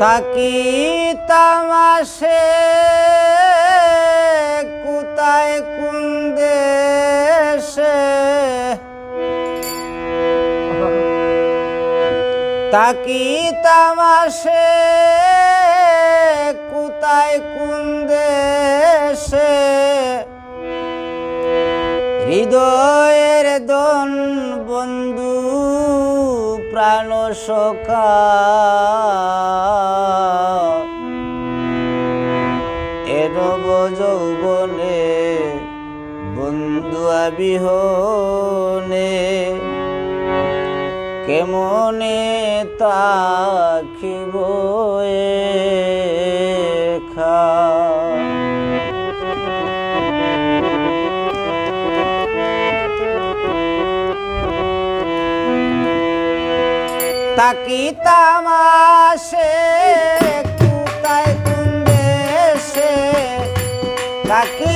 তাকি তামাশে কোথায় কোন দেশে তাকি তামাশে কোথায় কোন দেশে হৃদয়ের দন বন্ধু প্রাণ এনব যৌবনে বন্ধু আবিহনে। কেমনে তাখিব খা তাকি তামাশে তাকি